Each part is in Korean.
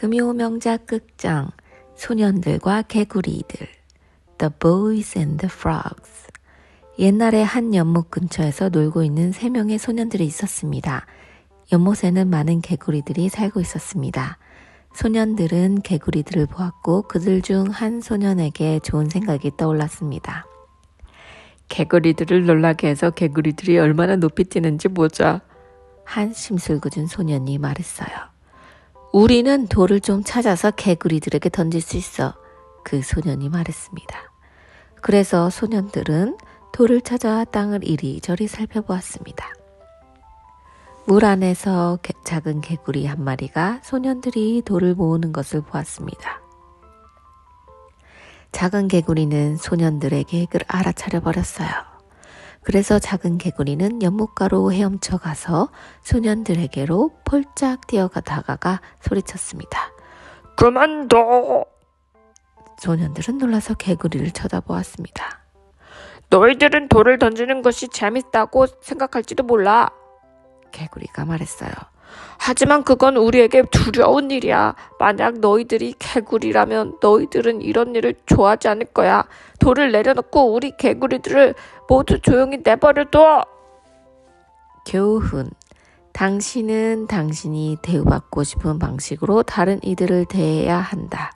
금요 명작 극장 소년들과 개구리들 The Boys and the Frogs 옛날에 한 연못 근처에서 놀고 있는 세 명의 소년들이 있었습니다. 연못에는 많은 개구리들이 살고 있었습니다. 소년들은 개구리들을 보았고 그들 중 한 소년에게 좋은 생각이 떠올랐습니다. 개구리들을 놀라게 해서 개구리들이 얼마나 높이 뛰는지 보자. 한 심술궂은 소년이 말했어요. 우리는 돌을 좀 찾아서 개구리들에게 던질 수 있어. 그 소년이 말했습니다. 그래서 소년들은 돌을 찾아 땅을 이리저리 살펴보았습니다. 물 안에서 개- 작은 개구리 한 마리가 소년들이 돌을 모으는 것을 보았습니다. 작은 개구리는 소년들의 계획을 알아차려 버렸어요. 그래서 작은 개구리는 연못가로 헤엄쳐 가서 소년들에게로 폴짝 뛰어가다가 소리쳤습니다. 그만둬! 소년들은 놀라서 개구리를 쳐다보았습니다. 너희들은 돌을 던지는 것이 재밌다고 생각할지도 몰라. 개구리가 말했어요. 하지만 그건 우리에게 두려운 일이야. 만약 너희들이 개구리라면 너희들은 이런 일을 좋아하지 않을 거야. 돌을 내려놓고 우리 개구리들을 모두 조용히 내버려둬. 교훈. 당신은 당신이 대우받고 싶은 방식으로 다른 이들을 대해야 한다.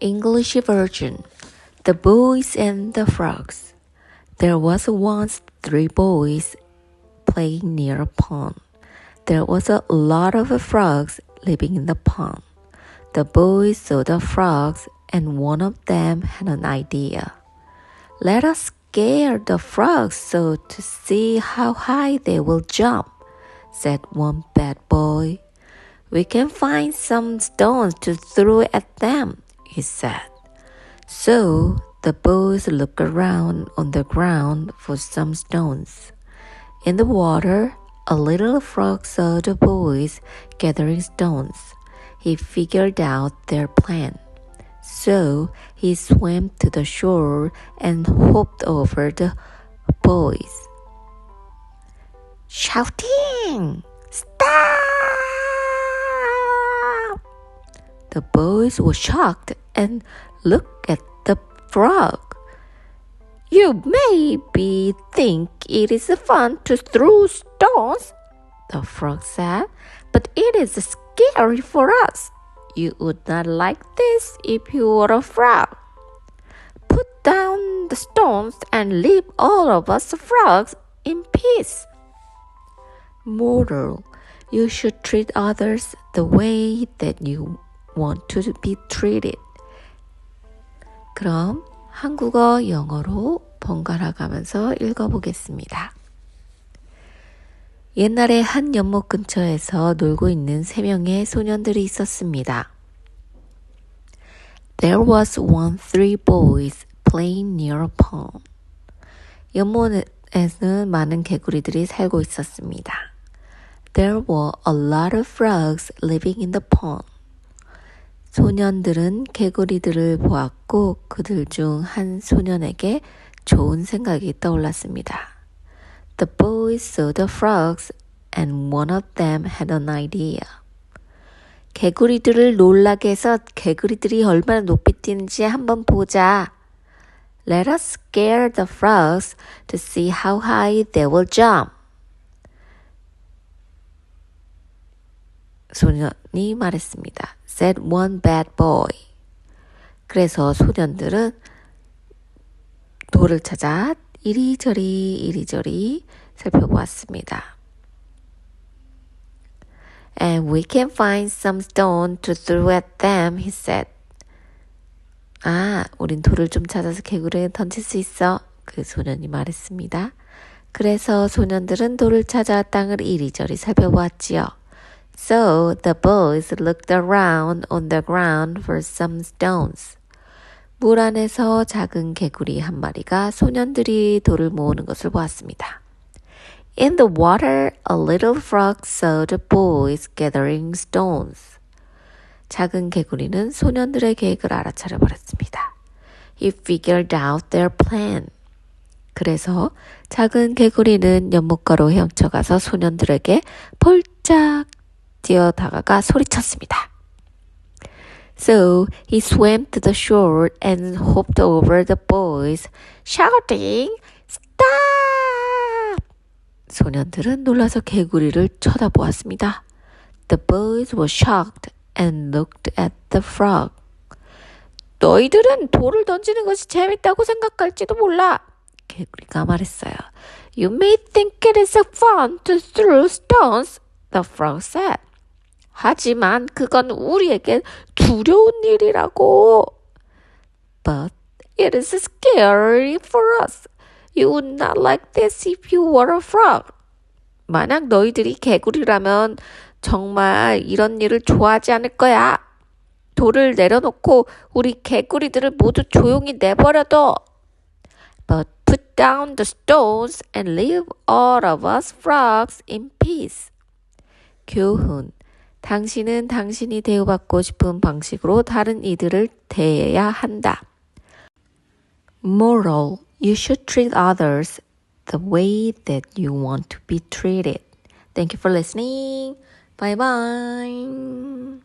English version. The Boys and the Frogs. There was once three boys playing near a pond. There was a lot of frogs living in the pond. The boys saw the frogs and one of them had an idea. Let us scare the frogs so to see how high they will jump, said one bad boy. We can find some stones to throw at them, he said. So the boys looked around on the ground for some stones. In the water, a little frog saw the boys gathering stones. He figured out their plan. So he swam to the shore and hopped over the boys, shouting, Stop! The boys were shocked and looked at the frog. You maybe think it is fun to throw stones, the frog said, but it is scary for us. You would not like this if you were a frog. Put down the stones and leave all of us frogs in peace. Moral You should treat others the way that you want to be treated. 그럼 한국어, 영어로 번갈아 가면서 읽어보겠습니다. 옛날에 한 연못 근처에서 놀고 있는 세 명의 소년들이 있었습니다. There was one three boys playing near a pond. 연못에는 많은 개구리들이 살고 있었습니다. There were a lot of frogs living in the pond. 소년들은 개구리들을 보았고 그들 중 한 소년에게 좋은 생각이 떠올랐습니다. The boys saw the frogs and one of them had an idea. 개구리들을 놀라게 해서 개구리들이 얼마나 높이 뛰는지 한번 보자. Let us scare the frogs to see how high they will jump. 소년이 말했습니다. said one bad boy. 그래서 소년들은 돌을 찾아 이리저리 이리저리 살펴보았습니다. And we can find some stone to throw at them, he said. 아, 우린 돌을 좀 찾아서 개구리에 던질 수 있어. 그 소년이 말했습니다. 그래서 소년들은 돌을 찾아 땅을 이리저리 살펴보았지요. So the boys looked around on the ground for some stones. 물 안에서 작은 개구리 한 마리가 소년들이 돌을 모으는 것을 보았습니다. In the water, a little frog saw the boys gathering stones. 작은 개구리는 소년들의 계획을 알아차려 버렸습니다. He figured out their plan. 그래서 작은 개구리는 연못가로 헤엄쳐가서 소년들에게 폴짝 뛰어 다가가 소리쳤습니다. So he swam to the shore and hopped over the boys, shouting, Stop! 소년들은 놀라서 개구리를 쳐다보았습니다. The boys were shocked and looked at the frog. 너희들은 돌을 던지는 것이 재밌다고 생각할지도 몰라. 개구리가 말했어요. You may think it is fun to throw stones, the frog said. 하지만 그건 우리에게 두려운 일이라고. But it is scary for us. You would not like this if you were a frog. 만약 너희들이 개구리라면 정말 이런 일을 좋아하지 않을 거야. 돌을 내려놓고 우리 개구리들을 모두 조용히 내버려둬. But put down the stones and leave all of us frogs in peace. 교훈. 당신은 당신이 대우받고 싶은 방식으로 다른 이들을 대해야 한다. Moral. You should treat others the way that you want to be treated. Thank you for listening. Bye bye.